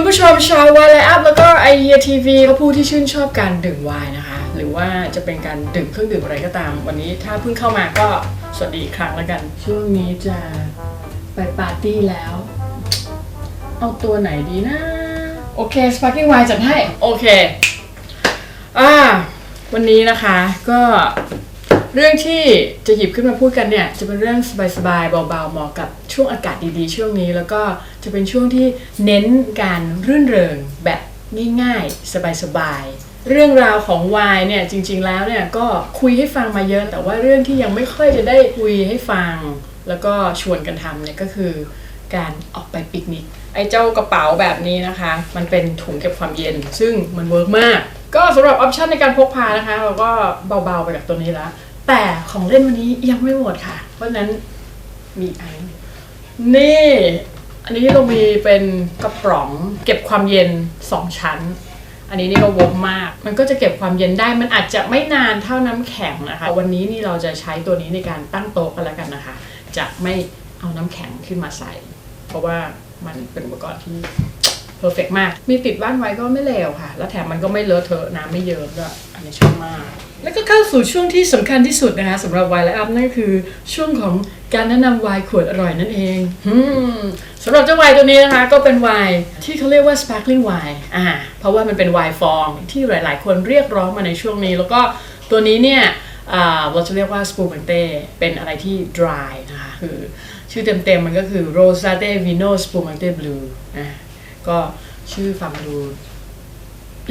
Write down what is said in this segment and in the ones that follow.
คุณผู้ชมชาววายไลอัพแล้วก็ไอเฮียทีวีและผู้ที่ชื่นชอบการดื่มไวน์นะคะ หรือว่าจะเป็นการดื่มเครื่องดื่มอะไรก็ตาม วันนี้ถ้าเพิ่งเข้ามาก็สวัสดีอีกครั้งแล้วกัน ช่วงนี้จะไปปาร์ตี้แล้ว เอาตัวไหนดีนะ โอเคสปาร์กิ้งไวน์จัดให้ โอเค อ่า วันนี้นะคะก็ เรื่องที่จะหยิบขึ้นมาพูดกันเนี่ย จะเป็นเรื่องสบายๆเบาๆเหมาะกับช่วงอากาศดีๆ ช่วงนี้ แล้วก็จะเป็นช่วงที่เน้นการรื่นเริงแบบง่ายๆ สบายๆ เรื่องราวของวายเนี่ยจริง ๆแล้วเนี่ยก็คุยให้ฟังมาเยอะ แต่ว่าเรื่องที่ยังไม่ค่อยจะได้คุยให้ฟัง แล้วก็ชวนกันทำเนี่ยก็คือการออกไปปิกนิกไอ้เจ้ากระเป๋าแบบนี้นะคะ มันเป็นถุงเก็บความเย็น ซึ่งมันเวิร์กมาก ก็สำหรับออปชันในการพกพานะคะ เราก็เบาๆไปจากตัวนี้แล้ว แต่ของเล่นวันนี้ยังไม่หมดค่ะ เพราะฉะนั้นมีอันนี่ อันนี้เรามีเป็นกระป๋องเก็บความเย็น 2 ชั้น อันนี้นี่ก็เวร์กมาก มันก็จะเก็บความเย็นได้ มันอาจจะไม่นานเท่าน้ำแข็งนะคะ วันนี้นี่เราจะใช้ตัวนี้ในการตั้งโต๊ะกันแล้วกันนะคะ จะไม่เอาน้ำแข็งขึ้นมาใส่ เพราะว่ามันเป็นอุปกรณ์ที่เพอร์เฟกมาก มีติดบ้านไว้ก็ไม่เลวค่ะ แล้วแถมมันก็ไม่เลอะเทอะน้ำไม่เยิ้มด้วย อันนี้ชอบมาก แล้วก็เข้าสู่ช่วงที่สำคัญที่สุดนะคะสำหรับไวน์และอัพนั่นก็คือช่วงของการแนะนำไวน์ขวดอร่อยนั่นเองอืมสำหรับเจ้าไวน์ตัวนี้นะคะก็เป็นไวน์ที่เขาเรียกว่า sparkling wine อ่าเพราะว่ามันเป็นไวน์ฟองที่หลาย ๆ คนเรียกร้องมาในช่วงนี้ แล้วก็ตัวนี้เนี่ยอ่าเราจะเรียกว่า spumante เป็นอะไรที่ dry นะคะคือชื่อเต็ม ๆ มันก็คือ rosate vino spumante blue อะก็ชื่อฟังดู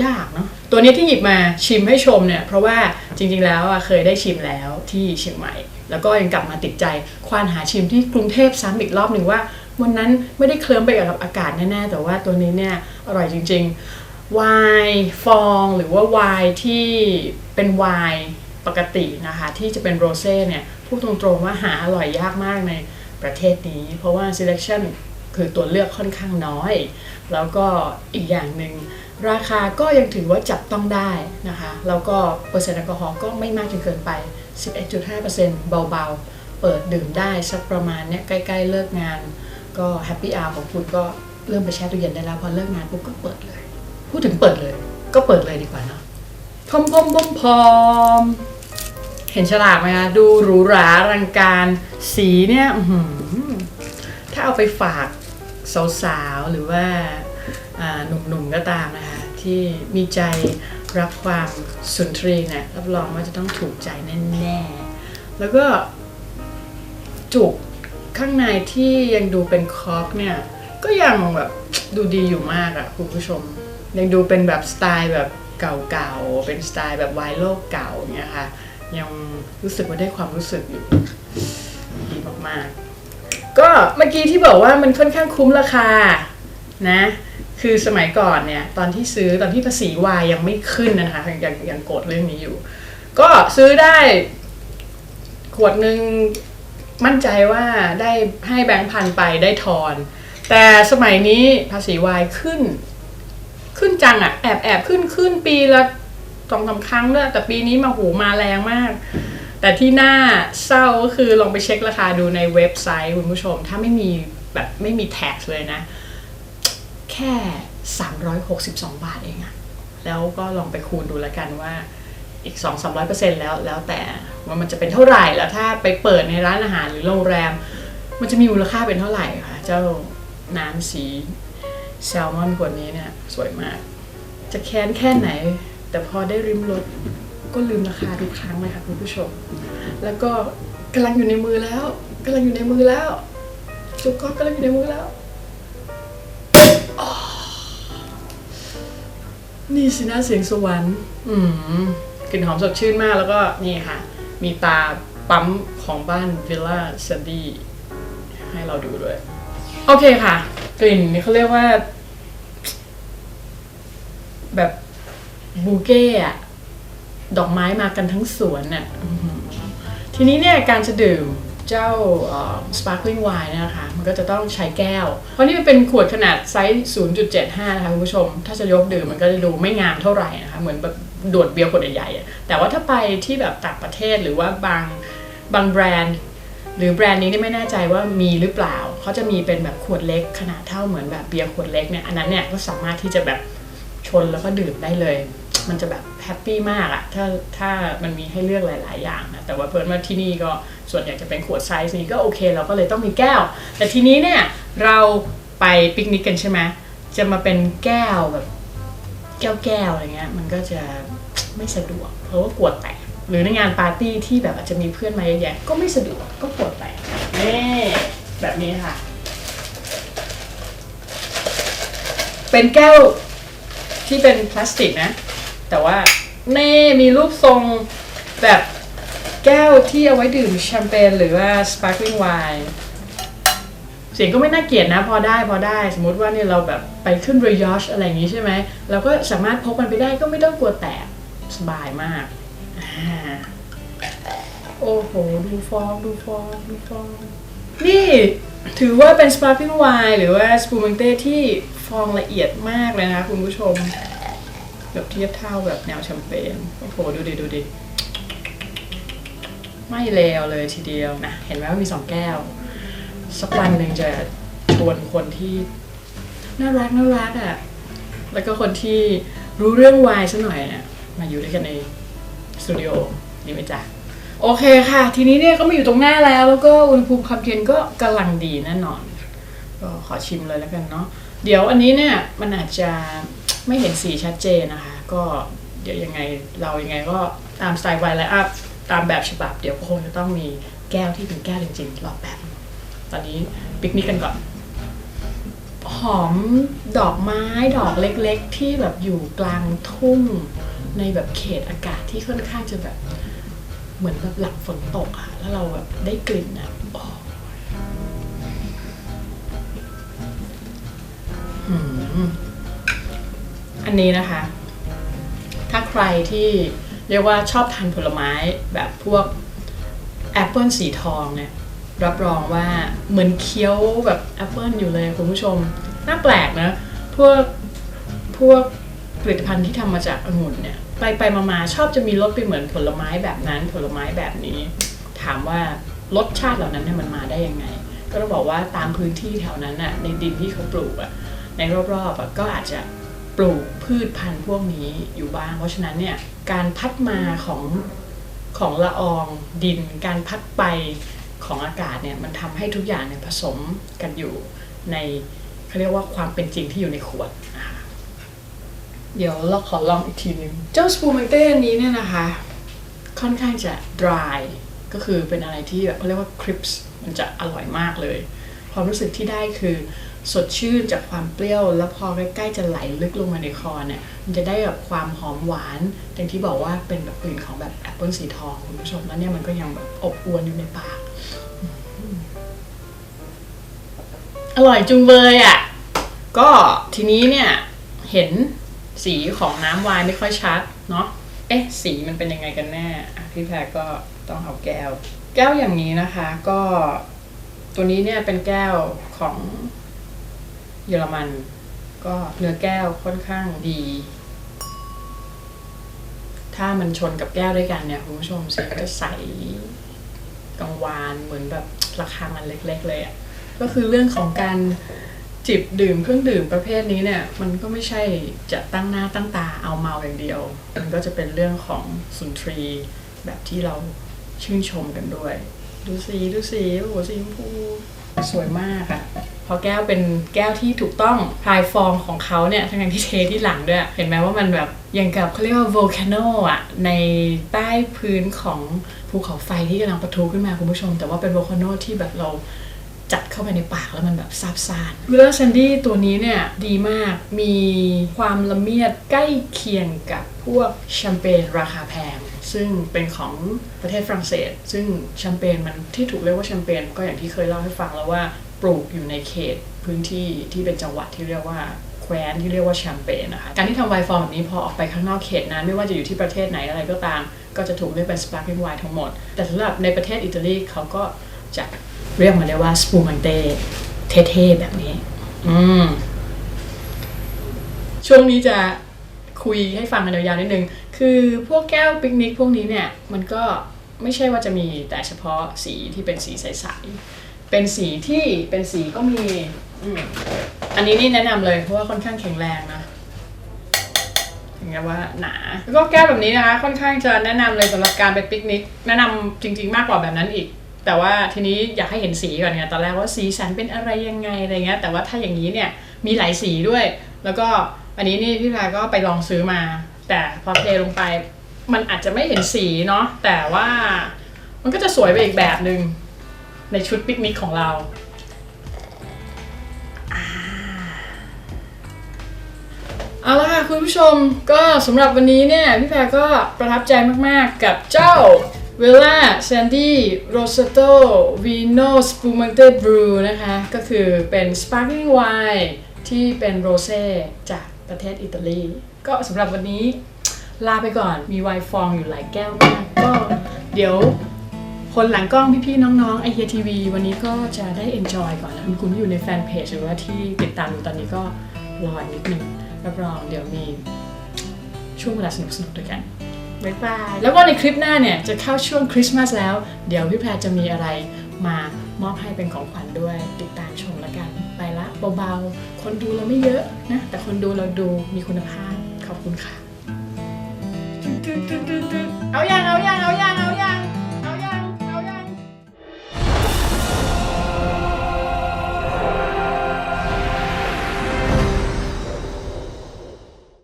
ยากเนาะตัวนี้ที่หยิบมาชิมให้ชมเนี่ย เพราะว่าจริงๆแล้วเคยได้ชิมแล้วที่เชียงใหม่ แล้วก็ยังกลับมาติดใจควานหาชิมที่กรุงเทพซ้ำอีกรอบหนึ่งว่า วันนั้นไม่ได้เคลิ้มไปกับอากาศแน่ๆแต่ว่าตัวนี้เนี่ยอร่อยจริงๆไวน์ฟองหรือว่าไวน์ที่เป็นไวน์ปกตินะคะ ที่จะเป็นโรเซ่เนี่ยพูดตรงๆว่าหาอร่อยยากมากในประเทศนี้ เพราะว่า selection คือตัวเลือกค่อนข้างน้อย แล้วก็อีกอย่างหนึ่ง ราคาก็ยังถือว่าจับต้องได้นะคะแล้วก็เปอร์เซ็นต์แอลกอฮอล์ก็ไม่มากจนเกินไป 11.5%เบาๆ เปิดดื่มได้สักประมาณเนี้ยใกล้ๆเลิกงาน ก็แฮปปี้อาร์ของคุณก็เริ่มไปแช่ตู้เย็นได้แล้วพอเลิกงานปุ๊บก็เปิดเลย พูดถึงเปิดเลย ก็เปิดเลยดีกว่าเนาะพอมพอมพอมพอมเห็นฉลากไหมคะดูหรูหราอลังการสีเนี่ยถ้าเอาไปฝากสาวๆหรือว่าอ่าหนุ่มๆก็ตามนะคะ ที่มีใจรักความสุนทรีย์เนี่ยรับรองว่าจะต้องถูกใจแน่ๆแล้วก็จุกข้างในที่ยังดูเป็นคอกเนี่ยก็ยังแบบดูดีอยู่มากอะคุณผู้ชม ยังดูเป็นแบบสไตล์แบบเก่าๆ เป็นสไตล์แบบไวน์โลกเก่าอย่างเงี้ยค่ะ ยังรู้สึกว่าได้ความรู้สึกอยู่ดีมากๆก็เมื่อกี้ที่บอกว่ามันค่อนข้างคุ้มราคานะ คือสมัยก่อนเนี่ยตอนที่ซื้อตอนที่ภาษีวายยังไม่ขึ้นนะคะยังยังโกรธเรื่องนี้อยู่ ก็ซื้อได้ขวดหนึ่งมั่นใจว่าได้ให้แบงค์พันไปได้ทอน แต่สมัยนี้ภาษีวายขึ้น ขึ้นจังอะแอบแอบขึ้นขึ้นปีละสองสาครั้งด้วยแต่ปีนี้มาหูมาแรงมาก แต่ที่น่าเศร้าก็คือลองไปเช็คราคาดูในเว็บไซต์คุณผู้ชม ถ้าไม่มีแบบไม่มีแท็กเลยนะ ค่ 362 บาทเองอะแล้วก็ลองไปคูณดูแล้วกันว่าอีก 2 3 0 0เปอร์เซ็นต์แล้วแล้วแต่ว่ามันจะเป็นเท่าไหร่แล้วถ้าไปเปิดในร้านอาหารหรือโรงแรม มันจะมีมูลค่าเป็นเท่าไหร่คะเจ้าน้ำสีแซลมอนขวดนี้เนี่ยสวยมาก จะแค้นแค่ไหน แต่พอได้ริมรสก็ลืมราคาทุกครั้งเลยค่ะคุณผู้ชม แล้วก็กำลังอยู่ในมือแล้วกำลังอยู่ในมือแล้วจุกก็กำลังอยู่ในมือแล้ว นี่สินะเสียงสวรรค์ อืมกลิ่นหอมสดชื่นมากแล้วก็นี่ค่ะ มีตาปั๊มของบ้านวิลล่าเซนดี้ให้เราดูด้วย โอเคค่ะ กลิ่นนี่เขาเรียกว่า แบบบูเก้อะดอกไม้มากันทั้งสวนน่ะทีนี้เนี่ยการจะดื่ม เจ้าสปาร์คลิงไวน์นะคะ มันก็จะต้องใช้แก้ว เพราะนี่มันเป็นขวดขนาดไซส์ 0.75 นะคะคุณผู้ชม ถ้าจะยกดื่มมันก็จะดูไม่งามเท่าไหร่นะคะ เหมือนแบบดวดเบียร์ขวดใหญ่ๆแต่ว่าถ้าไปที่แบบต่างประเทศหรือว่าบางบางแบรนด์ หรือแบรนด์นี้นี่ไม่แน่ใจว่ามีหรือเปล่า เขาจะมีเป็นแบบขวดเล็กขนาดเท่าเหมือนแบบเบียร์ขวดเล็กเนี่ย อันนั้นเนี่ยก็สามารถที่จะแบบชนแล้วก็ดื่มได้เลย มันจะแบบแฮปปี้มากอะถ้าถ้ามันมีให้เลือกหลาย ๆ อย่างนะแต่ว่าเพิ่นว่าที่นี่ก็ส่วนใหญ่จะเป็นขวดไซส์นี้ก็โอเค เราก็เลยต้องมีแก้ว แต่ทีนี้เนี่ยเราไปปิกนิกกันใช่ไหมจะมาเป็นแก้วแบบแก้วแก้วๆอะไรเงี้ยมันก็จะไม่สะดวก เพราะว่ากลัวแตกหรือในงานปาร์ตี้ที่แบบอาจจะมีเพื่อนมาเยอะแยะก็ไม่สะดวกก็กลัวแตกนี่แบบนี้ค่ะ เป็นแก้วที่เป็นพลาสติกนะ แต่ว่าเน่มีรูปทรงแบบแก้วที่เอาไว้ดื่มแชมเปญหรือว่าสปาร์คลิ n งไวน์เสียงก็ไม่น่าเกลียดนะพอได้พอได้ สมมติว่าเนี่ยเราแบบไปขึ้นเรือยอชอะไรอย่างงี้ใช่ไหมเราก็สามารถพกมันไปได้ก็ไม่ต้องกลัวแตกสบายมากอโอ้โห ดูฟองดูฟองดูฟอง นี่ถือว่าเป็นสปาร์ค n ิ w ไวน์หรือว่าสปูมังเต้ที่ฟองละเอียดมากเลยนะคุณผู้ชม แบบเทียบเท่าแบบแนวแชมเปญโอ้โหดูดิดูดิไม่เลวเลยทีเดียวนะเห็นไหมว่ามีสองแก้ว สักวันหนึ่งจะชวนคนที่น่ารักน่ารักอะ่ะแล้วก็คนที่รู้เรื่องวายซะหน่อยเนี่ยมาอยู่ด้วยกันในสตูดิโอดีไหมจ๊ะโอเคค่ะ ทีนี้เนี่ยก็มาอยู่ตรงหน้าแล้ว แล้วก็อุณหภูมิความเย็นก็กำลังดีแน่นอน ก็ขอชิมเลยแล้วกันเนาะเดี๋ยวอันนี้เนี่ยมันอาจจะ ไม่เห็นสีชัดเจนนะคะ ก็เดี๋ยวยังไงเรายังไงก็ตามสไตล์ไวไลอัพตามแบบฉบับ เดี๋ยวคงจะต้องมีแก้วที่เป็นแก้วจริงๆรอบแบบ ตอนนี้ปิกนิกกันก่อน หอมดอกไม้ดอกเล็กๆ ที่แบบอยู่กลางทุ่งในแบบเขตอากาศที่ค่อนข้างจะแบบเหมือนแบบหลังฝนตกอะแล้วเราแบบได้กลิ่นอะอืม อันนี้นะคะ ถ้าใครที่เรียกว่าชอบทานผลไม้แบบพวกแอปเปิลสีทองเนี่ยรับรองว่าเหมือนเคี้ยวแบบแอปเปิลอยู่เลยคุณผู้ชม น่าแปลกนะ พวกพวกผลิตภัณฑ์ที่ทำมาจากองุ่นเนี่ย ไปไปมามาชอบจะมีรสไปเหมือนผลไม้แบบนั้น ผลไม้แบบนี้ ถามว่ารสชาติเหล่านั้นเนี่ยมันมาได้ยังไง ก็ต้องบอกว่าตามพื้นที่แถวนั้นน่ะในดินที่เขาปลูกอะในรอบๆอะก็อาจจะ ปลูกพืชพันธุ์พวกนี้อยู่บ้าง เพราะฉะนั้นเนี่ยการพัดมาของของละอองดิน การพัดไปของอากาศเนี่ยมันทำให้ทุกอย่างเนี่ยผสมกันอยู่ในเขาเรียกว่าความเป็นจริงที่อยู่ในขวดนะคะเดี๋ยวเราขอลองอีกทีนึง เจ้าสปูมังเต้อันนี้เนี่ยนะคะ ค่อนข้างจะ dry ก็คือเป็นอะไรที่แบบเขาเรียกว่า crisp มันจะอร่อยมากเลย ความรู้สึกที่ได้คือ สดชื่นจากความเปรี้ยว แล้วพอใกล้ๆจะไหลลึกลงมาในคอเนี่ยมันจะได้แบบความหอมหวานอย่างที่บอกว่าเป็นแบบกลิ่นของแบบแอปเปิลสีทองคุณผู้ชมแล้วเนี่ยมันก็ยังแบบอบอวนอยู่ในปาก อร่อยจุงเบยอะ ก็ทีนี้เนี่ยเห็นสีของน้ำวน์ไม่ค่อยชัดเนาะเอ๊ะสีมันเป็นยังไงกันแน่พี่แพรก็ต้องเอาแก้ว แก้วอย่างนี้นะคะ ก็ตัวนี้เนี่ยเป็นแก้วของ เยอรมัน ก็เนื้อแก้วค่อนข้างดี ถ้ามันชนกับแก้วด้วยกันเนี่ยคุณผู้ชมสีก็จะใสกังวานเหมือนแบบราคามันเล็ก ๆ เลยอะ่ะก็คือเรื่องของการจิบดื่มเครื่องดื่มประเภทนี้เนี่ย มันก็ไม่ใช่จะตั้งหน้าตั้งตาเอาเมาอย่างเดียว มันก็จะเป็นเรื่องของสุนทรีแบบที่เราชื่นชมกันด้วย ดูสีดูสีโอ้โหสีชมพูสวยมากอะ พอแก้วเป็นแก้วที่ถูกต้องพลายฟองของเขาเนี่ยทั้งที่เทที่หลังด้วย เห็นไหมว่ามันแบบอย่างกับเขาเรียกว่า volcano อะในใต้พื้นของภูเขาไฟที่กำลังปะทุขึ้นมาคุณผู้ชม แต่ว่าเป็น volcano ที่แบบเราจัดเข้าไปในปากแล้วมันแบบซาบซ่านเรือแซนดี้ตัวนี้เนี่ยดีมากมีความละเมียดใกล้เคียงกับพวกแชมเปญราคาแพงซึ่งเป็นของประเทศฝรั่งเศส ซึ่งแชมเปญมันที่ถูกเรียกว่าแชมเปญก็อย่างที่เคยเล่าให้ฟังแล้วว่า ปลูกอยู่ในเขตพื้นที่ที่เป็นจังหวัดที่เรียกว่าแคว้นที่เรียกว่าแชมเปญนะคะการที่ทำไวน์ฟอร์มแบบนี้พอออกไปข้างนอกเขตนั้น ไม่ว่าจะอยู่ที่ประเทศไหนอะไรก็ตาม ก็จะถูกเรียกเป็น sparkling wine ทั้งหมด แต่สำหรับในประเทศอิตาลีเขาก็จะเรียกมาเลยว่าสปูมันเต้เท่ๆแบบนี้ อืมช่วงนี้จะคุยให้ฟังกันยาวๆนิดนึง คือพวกแก้วปิกนิกพวกนี้เนี่ย มันก็ไม่ใช่ว่าจะมีแต่เฉพาะสีที่เป็นสีใสๆ เป็นสีที่เป็นสีก็มีอืมอันนี้นี่แนะนำเลยเพราะว่าค่อนข้างแข็งแรงนะถึงกับว่าหนา แล้วก็แก้วแบบนี้นะคะ ค่อนข้างจะแนะนำเลยสำหรับการไปปิกนิก แนะนำจริง ๆ มากกว่าแบบนั้นอีก แต่ว่าทีนี้อยากให้เห็นสีก่อนไงตอนแรกว่าสีสันเป็นอะไรยังไงอะไรเงี้ย แต่ว่าถ้าอย่างนี้เนี่ยมีหลายสีด้วย แล้วก็อันนี้นี่พี่พาก็ไปลองซื้อมา แต่พอเทลงไป มันอาจจะไม่เห็นสีเนาะแต่ว่ามันก็จะสวยไปอีกแบบหนึ่ง ในชุดปิกนิกของเรา เอาละค่ะคุณผู้ชมก็สำหรับวันนี้เนี่ย พี่แพรก็ประทับใจมาก ๆ กับเจ้าเวล่าแซนดี้โรสโตวีโนสปูมันเตบรูนะคะ ก็คือเป็น sparkling wine ที่เป็นโรเซ่จากประเทศอิตาลี ก็สำหรับวันนี้ลาไปก่อนมีไวน์ฟองอยู่หลายแก้วมาก ก็เดี๋ยว คนหลังกล้องพี่ๆน้องๆไอเฮียทีวีวันนี้ก็จะได้ enjoy ก่อนนะคุณอยู่ในแฟนเพจหรือว่าที่ติดตามอยู่ตอนนี้ก็รออีกนิดหนึ่งรับรองเดี๋ยวมีช่วงเวลาสนุกๆด้วยกันบ๊ายบายแล้วก็ในคลิปหน้าเนี่ยจะเข้าช่วงคริสต์มาสแล้ว เดี๋ยวพี่แพรจะมีอะไรมามอบให้เป็นของขวัญด้วย ติดตามชมแล้วกัน ไปละเบาๆ คนดูเราไม่เยอะนะ แต่คนดูเราดูมีคุณภาพ ขอบคุณค่ะ เอาอย่างเอาอย่างเอาอย่าง